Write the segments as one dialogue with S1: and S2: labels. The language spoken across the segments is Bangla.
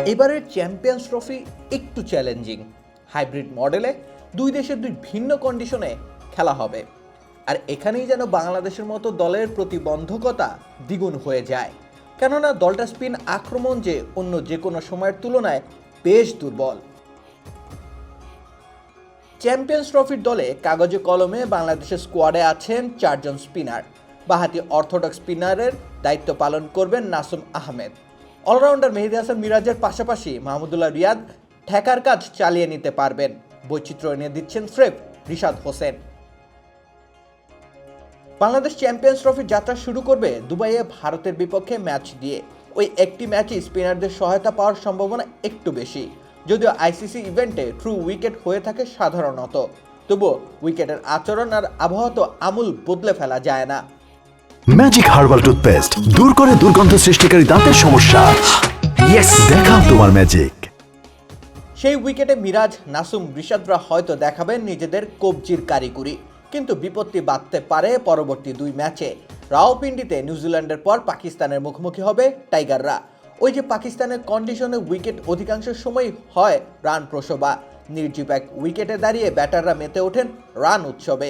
S1: এবারের চ্যাম্পিয়ন্স ট্রফি একটু চ্যালেঞ্জিং। হাইব্রিড মডেলে দুই দেশের দুই ভিন্ন কন্ডিশনে খেলা হবে। আর এখানেই যেন বাংলাদেশের মতো দলের প্রতিবন্ধকতা দ্বিগুণ হয়ে যায়। কেননা দলটা স্পিন আক্রমণ যে অন্য যে কোনো সময়ের তুলনায় বেশ দুর্বল। চ্যাম্পিয়ন্স ট্রফির দলে কাগজে কলমে বাংলাদেশের স্কোয়াডে আছেন চারজন স্পিনার। বাহাতি অর্থোডক্স স্পিনারের দায়িত্ব পালন করবেন নাসুম আহমেদ। অলরাউন্ডার মেহেদি হাসান মিরাজের পাশাপাশি মাহমুদুল্লাহ রিয়াদ ঠেকার কাজ চালিয়ে নিতে পারবেন। বৈচিত্র্য এনে দিচ্ছেন স্রেফ রিশাদ হোসেন। বাংলাদেশ চ্যাম্পিয়ন্স ট্রফির যাত্রা শুরু করবে দুবাইয়ে ভারতের বিপক্ষে ম্যাচ দিয়ে। ওই একটি ম্যাচই স্পিনারদের সহায়তা পাওয়ার সম্ভাবনা একটু বেশি। যদিও আইসিসি ইভেন্টে ট্রু উইকেট হয়ে থাকে সাধারণত। তবুও উইকেটের আচরণ আর আবহাওয়া তো আমূল বদলে ফেলা যায় না।
S2: ম্যাজিক হার্বাল টুথপেস্ট দূর করে দুর্গন্ধ সৃষ্টিকারী দাঁতের সমস্যা। দেখাও তোমার ম্যাজিক
S1: সেই উইকেটে মিরাজ, নাসুম রিশাদরা হয়তো দেখাবেন নিজেদের কবজির কারিগরি। কিন্তু বিপত্তি বাঁধতে পারে পরবর্তী দুই ম্যাচে। রাওপিন্ডিতে নিউজিল্যান্ডের পর পাকিস্তানের মুখোমুখি হবে টাইগাররা। ওই যে পাকিস্তানের কন্ডিশনে উইকেট অধিকাংশ সময় হয় রান প্রসবা। নির্জীব এক উইকেটে দাঁড়িয়ে ব্যাটাররা মেতে ওঠেন রান উৎসবে।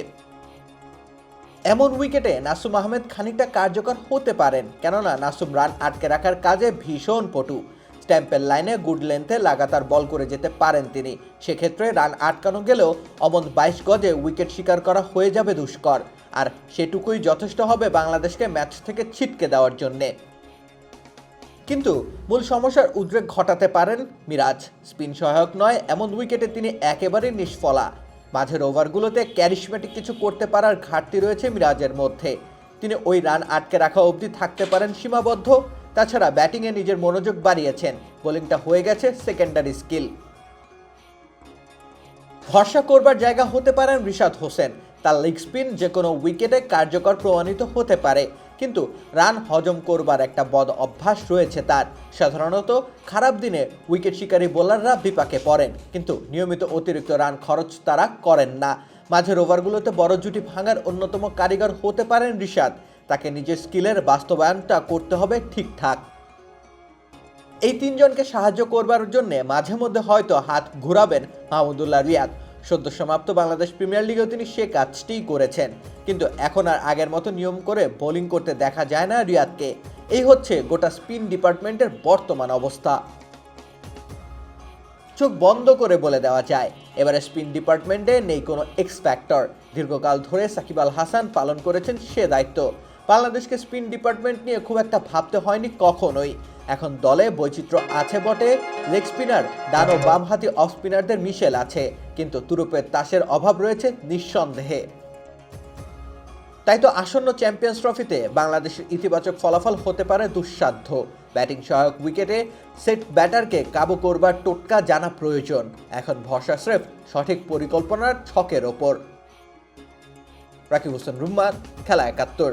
S1: এমন উইকেটে নাসুম আহমেদ খানিকটা কার্যকর হতে পারেন, কেননা নাসুম রান আটকে রাখার কাজে ভীষণ পটু। স্ট্যাম্পের লাইনে গুড লেন্থে লাগাতার বল করে যেতে পারেন তিনি। সেক্ষেত্রে রান আটকানো গেলেও অমন বাইশ গজে উইকেট শিকার করা হয়ে যাবে দুষ্কর। আর সেটুকুই যথেষ্ট হবে বাংলাদেশকে ম্যাচ থেকে ছিটকে দেওয়ার জন্যে। কিন্তু মূল সমস্যার উদ্রেক ঘটাতে পারেন মিরাজ। স্পিন সহায়ক নয়, এমন উইকেটে তিনি একেবারেই নিষ্ফলা। মাঝের ওভারগুলোতে ক্যারিশমেটিক কিছু করতে পারার ঘাটতি রয়েছে মিরাজের মধ্যে। তিনি ওই রান আটকে রাখা অবধি থাকতে পারেন সীমাবদ্ধ, তাছাড়া ব্যাটিংয়ে নিজের মনোযোগ বাড়িয়েছেন। বোলিংটা হয়ে গেছে সেকেন্ডারি স্কিল ভরসা করবার জায়গা হতে পারেন রিশাদ হোসেন। তার লেগ স্পিন যে কোনো উইকেটে কার্যকর প্রমাণিত হতে পারে। কিন্তু রান হজম করবার একটা বদ অভ্যাস রয়েছে তার। সাধারণত খারাপ দিনে উইকেট শিকারী বোলাররা বিপাকে পড়েন, কিন্তু নিয়মিত অতিরিক্ত রান খরচ তারা করেন না। মাঝের ওভারগুলোতে বড় জুটি ভাঙার অন্যতম কারিগর হতে পারেন রিশাদ। তাকে নিজের স্কিলের বাস্তবায়নটা করতে হবে ঠিকঠাক। এই তিনজনকে সাহায্য করবার জন্য মাঝে মধ্যে হয়তো হাত ঘুরাবেন মাহমুদুল্লাহ রিয়াদ। সদ্য সমাপ্ত বাংলাদেশ প্রিমিয়ার লিগেও তিনি সে কাজটিই করেছেন। কিন্তু এখন আর আগের মতো নিয়ম করে বোলিং করতে দেখা যায় না রিয়াদকে। এই হচ্ছে গোটা স্পিন ডিপার্টমেন্টের বর্তমান অবস্থা। চোখ বন্ধ করে বলে দেওয়া যায়, এবারে স্পিন ডিপার্টমেন্টে নেই কোনো এক্স ফ্যাক্টর দীর্ঘকাল ধরে সাকিব আল হাসান পালন করেছেন সে দায়িত্ব। বাংলাদেশকে স্পিন ডিপার্টমেন্ট নিয়ে খুব একটা ভাবতে হয়নি কখনোই। এখন দলে বৈচিত্র্য আছে বটে। লেগ স্পিনার ডান ও বামহাতি অফ স্পিনারদের মিশেল আছে, কিন্তু তুরুপের তাসের অভাব রয়েছে নিঃসন্দেহে। তাই তো আসন্ন চ্যাম্পিয়ন্স ট্রফিতে বাংলাদেশের ইতিবাচক ফলাফল হতে পারে দুঃসাধ্য। ব্যাটিং সহায়ক উইকেটে সেট ব্যাটারকে কাবু করবার টোটকা জানা প্রয়োজন। এখন ভরসা স্রেফ সঠিক পরিকল্পনার ছকের ওপর। রাকিব হোসেন রুম্মান খেলা একাত্তর।